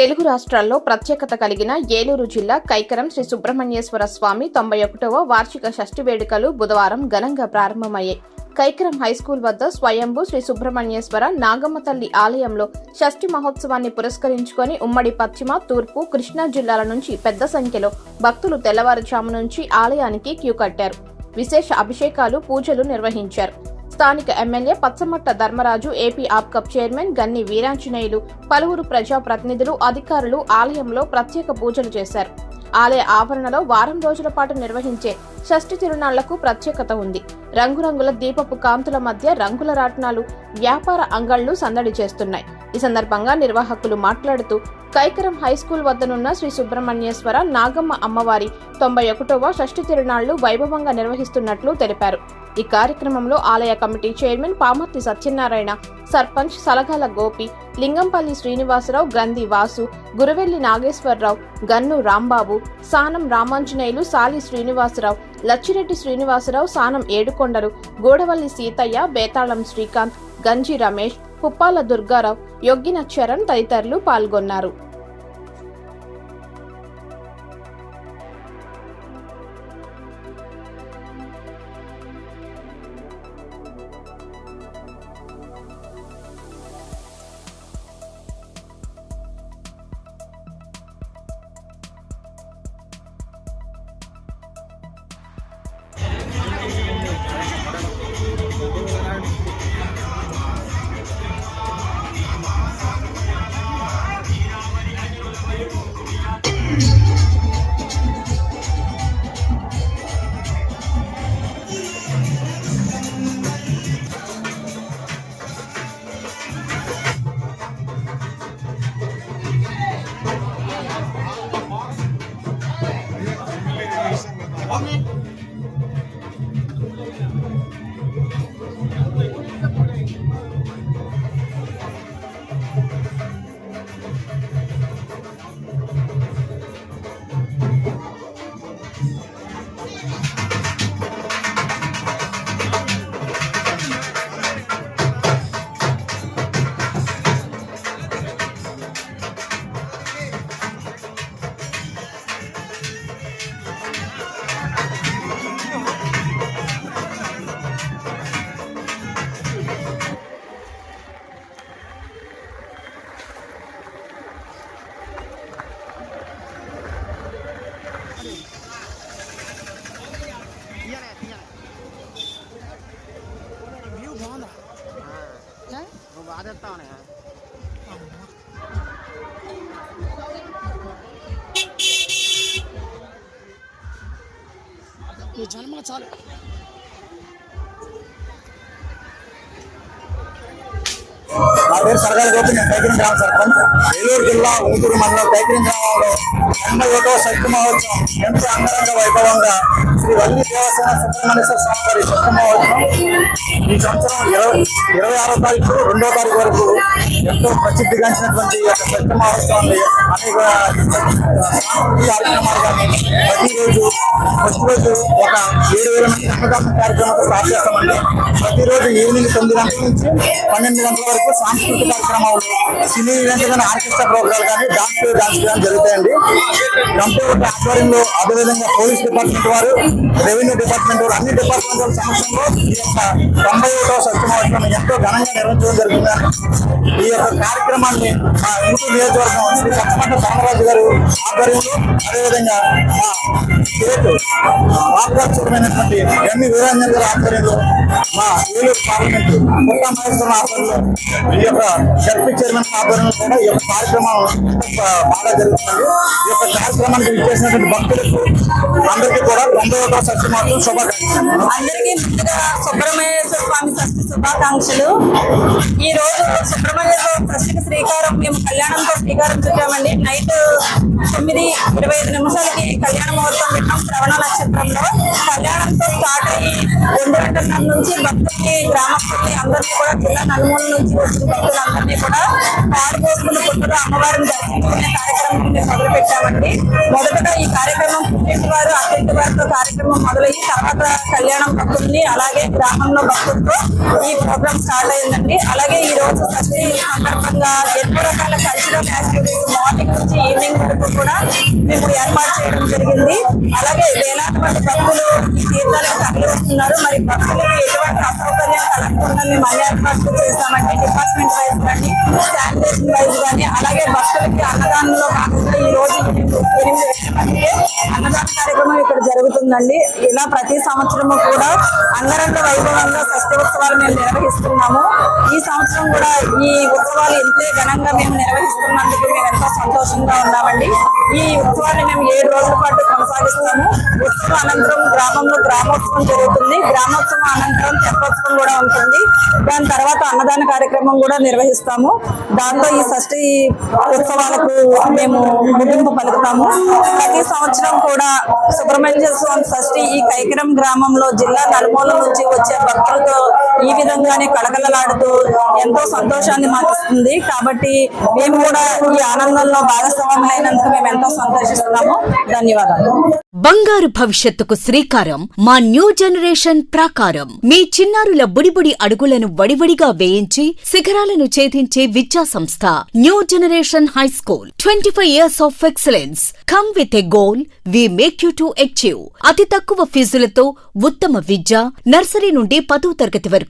తెలుగు రాష్ట్రాల్లో ప్రత్యేకత కలిగిన ఏలూరు జిల్లా కైకరం శ్రీ సుబ్రహ్మణ్యేశ్వర స్వామి తొంభై ఒకటవ వార్షిక షష్ఠి వేడుకలు బుధవారం ఘనంగా ప్రారంభమయ్యాయి. కైకరం హైస్కూల్ వద్ద స్వయంభూ శ్రీ సుబ్రహ్మణ్యేశ్వర నాగమ్మ తల్లి ఆలయంలో షష్ఠి మహోత్సవాన్ని పురస్కరించుకొని ఉమ్మడి పశ్చిమ తూర్పు కృష్ణా జిల్లాల నుంచి పెద్ద సంఖ్యలో భక్తులు తెల్లవారుజాము నుంచి ఆలయానికి క్యూ కట్టారు. విశేష అభిషేకాలు పూజలు నిర్వహించారు. స్థానిక MLA Pachamatta Dharmaraju AP Apcob chairman Ganni Veeranjaneyulu పలువురు ప్రజాప్రతినిధులు అధికారులు ఆలయంలో ప్రత్యేక పూజలు చేశారు. ఆలయ ఆవరణలో వారం రోజుల పాటు నిర్వహించే షష్ఠి తిరునాళ్ళకు ప్రత్యేకత ఉంది. రంగురంగుల దీపపు కాంతుల మధ్య రంగుల రాట్నాలు వ్యాపార అంగళ్ళు సందడి చేస్తున్నాయి. ఈ సందర్భంగా నిర్వాహకులు మాట్లాడుతూ కైకరం హైస్కూల్ వద్దనున్న శ్రీ సుబ్రహ్మణ్యేశ్వర నాగమ్మ అమ్మవారి తొంభై ఒకటవ షష్ఠి తిరునాళ్ళు వైభవంగా నిర్వహిస్తున్నట్లు తెలిపారు. ఈ కార్యక్రమంలో ఆలయ కమిటీ చైర్మన్ పామర్తి సత్యనారాయణ సర్పంచ్ సలగాల గోపి లింగంపల్లి శ్రీనివాసరావు గ్రంథి వాసు గురవెల్లి నాగేశ్వరరావు గన్ను రాంబాబు సానం రామాంజనేయులు సాలి శ్రీనివాసరావు లచ్చిరెడ్డి శ్రీనివాసరావు సానం ఏడుకొండలు గోడవల్లి సీతయ్య బేతాళం శ్రీకాంత్ గంజి రమేష్ పుప్పాల దుర్గారావు యొగ్గిన చరణ్ తదితరులు పాల్గొన్నారు. ఏ? నువ్వు బాగా తెస్తావునే ఈ జన్మ చాలు నా పేరు సరదాల గోపి నేను కైకిరం గ్రామ సర్పంచ్. ఏలూరు జిల్లా ఉంగూరు మండలం కైకిరం గ్రామంలో ఎనభై ఒకటో శక్తి మహోత్సవం ఎంతో అంగరంగ వైభవంగా శ్రీ వల్లి దేవసేన సుబ్రహ్మణ్యేశ్వర స్వామి వారి శక్తి మహోత్సవం ఈ సంవత్సరం ఇరవై ఇరవై ఆరో తారీఖు రెండో తారీఖు వరకు ఎంతో ప్రసిద్ధిగాంచినటువంటి ఈ యొక్క శక్తి మహోత్సవాన్ని అనేక కార్యక్రమాలు కానీ ప్రతిరోజు ఫస్ట్ రోజు ఒక ఏడు వేల మంది అన్నదాన కార్యక్రమాలతో స్టార్ట్ చేస్తామండి ప్రతిరోజు ఈవినింగ్ తొమ్మిది గంటల నుంచి పన్నెండు గంటల వరకు సాంస్కృతిక కార్యక్రమాలు సినీ ఈవెంట్ కానీ ఆర్కెస్ట్రా ప్రోగ్రాలు కానీ డాన్స్ డాన్స్ కానీ జరుగుతాయండి. కంప్యూటర్ ఆధ్వర్యంలో అదేవిధంగా పోలీస్ డిపార్ట్మెంట్ వారు రెవెన్యూ డిపార్ట్మెంట్ వారు అన్ని డిపార్ట్మెంట్ వారి సమక్షంలో ఈ యొక్క తొంభై ఒకటో సత్యమహోత్సవం ఎంతో ఘనంగా నిర్వహించడం జరుగుతుందని ఈ యొక్క కార్యక్రమాన్ని మా ఇంటి నియోజకవర్గం శ్రీ పచ్చమంట ధర్మరాజు గారు ఆధ్వర్యంలో అదేవిధంగా మా స్టేట్ రాష్ట్రమైనటువంటి ఎంఈ వీరాంజన్ గారి ఆధ్వర్యంలో మా ఏలూరు పార్లమెంట్ పుట్ట మహేశ్వరం ఆధ్వర్యంలో ఈ యొక్క జడ్పీ చైర్మన్ ఆధ్వర్యంలో కూడా ఈ యొక్క కార్యక్రమం బాగా జరుగుతుంది ఈ యొక్క కార్యక్రమానికి విచ్చేసినటువంటి భక్తులకు అందరికీ కూడా తొంభై ఒకటో సత్యమాత్రం శుభాకాంక్షలు. అందరికీ ముందుగా సుబ్రహ్మణ్యేశ్వర స్వామి షష్ఠి శుభాకాంక్షలు. ఈ రోజు సుబ్రహ్మణ్యేశ్వర షష్ఠికి శ్రీకారం మేము కళ్యాణంతో శ్రీకారం చుట్టామండి. నైట్ తొమ్మిది ఇరవై ఐదు నిమిషాలకి కళ్యాణ ముహూర్తం పెట్టాం శ్రవణ నక్షత్రంలో. కళ్యాణంతో స్టార్ట్ అయ్యి రెండు గంటల నుంచి భక్తుల్ని గ్రామస్తుల్ని అందరినీ కూడా జిల్లా నలుమూల నుంచి వచ్చిన భక్తులందరినీ కూడా పాడుకోసుకుని పుట్టుగా అమ్మవారిని దర్శించుకునే కార్యక్రమం మేము మొదలు పెట్టామండి మొదటగా ఈ కార్యక్రమం పుట్టింటి వారు అత్తింటి వారితో కార్యక్రమం మొదలయ్యి తర్వాత కళ్యాణం భక్తుల్ని అలాగే గ్రామంలో భక్తులతో ఈ ప్రోగ్రామ్ స్టార్ట్ అయిందండి. అలాగే ఈ రోజు షష్ఠి సందర్భంగా ఎన్నో రకాల కల్చరల్ యాక్టివిటీస్ మార్నింగ్ నుంచి ఈవినింగ్ వరకు కూడా మేము ఏర్పాటు చేయడం జరిగింది. అలాగే వేలాది మంది భక్తులు ఈ తీర్థాలకు తరలి వస్తున్నారు మరి భక్తులకు ఎటువంటి అసౌకర్యం కలగకుండా మేము అన్ని ఏర్పాట్లు చేస్తామంటే డిపార్ట్మెంట్ వైజ్ కానీ శానిటేషన్ వైజ్ కానీ అలాగే భక్తులకి అన్నదానంలో కాకుండా ఈ రోజు ఎనిమిది గంటలకి అన్నదాన కార్యక్రమం ఇక్కడ జరుగుతుందండి ఇలా ప్రతి సంవత్సరము కూడా అంగరంగ వైభవంగా షష్ఠి ఉత్సవాలు మేము నిర్వహిస్తున్నాము. ఈ సంవత్సరం కూడా ఈ ఉత్సవాలు ఇంతే ఘనంగా మేము నిర్వహిస్తున్నందుకు మేము ఎంతో సంతోషంగా ఉన్నామండి. ఈ ఉత్సవాన్ని మేము ఏడు రోజుల పాటు కొనసాగిస్తాము. ఉత్సవం అనంతరం గ్రామంలో గ్రామోత్సవం జరుగుతుంది. గ్రామోత్సవం అనంతరం తెప్పోత్సవం కూడా ఉంటుంది. దాని తర్వాత అన్నదాన కార్యక్రమం కూడా నిర్వహిస్తాము. దాంతో ఈ షష్ఠి ఉత్సవాలకు మేము ముగింపు పలుకుతాము. ప్రతి సంవత్సరం కూడా సుబ్రహ్మణ్య స్వామి ఫస్ట్ ఈ కైకరం గ్రామంలో జిల్లా నలుమూల నుంచి వచ్చే భక్తులతో ఈ విధంగానే కళకళలాడుతూ ఎంతో సంతోషాన్ని మాకు ఇస్తుంది కాబట్టి మేము కూడా ఈ ఆనందంలో భాగస్వాములైనందుకు మేము ఎంతో సంతోషిస్తున్నాము. ధన్యవాదాలు. బంగారు భవిష్యత్తుకు శ్రీకారం మా న్యూ జనరేషన్ ప్రాకారం. మీ చిన్నారుల బుడిబుడి అడుగులను వడివడిగా వేయించి శిఖరాలను ఛేదించే విద్యా సంస్థ new generation high school. Twenty five years of excellence. Come with a goal we make you to achieve. అతి తక్కువ ఫీజులతో ఉత్తమ విద్య నర్సరీ నుండి పదో తరగతి వరకు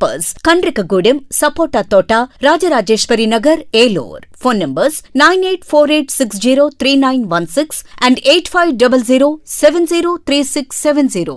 campus Kandrikagudem సపోటా తోట Rajarajeswari Nagar Eluru phone numbers nine eight four eight six zero three nine one six and eight five double zero seven zero three six seven zero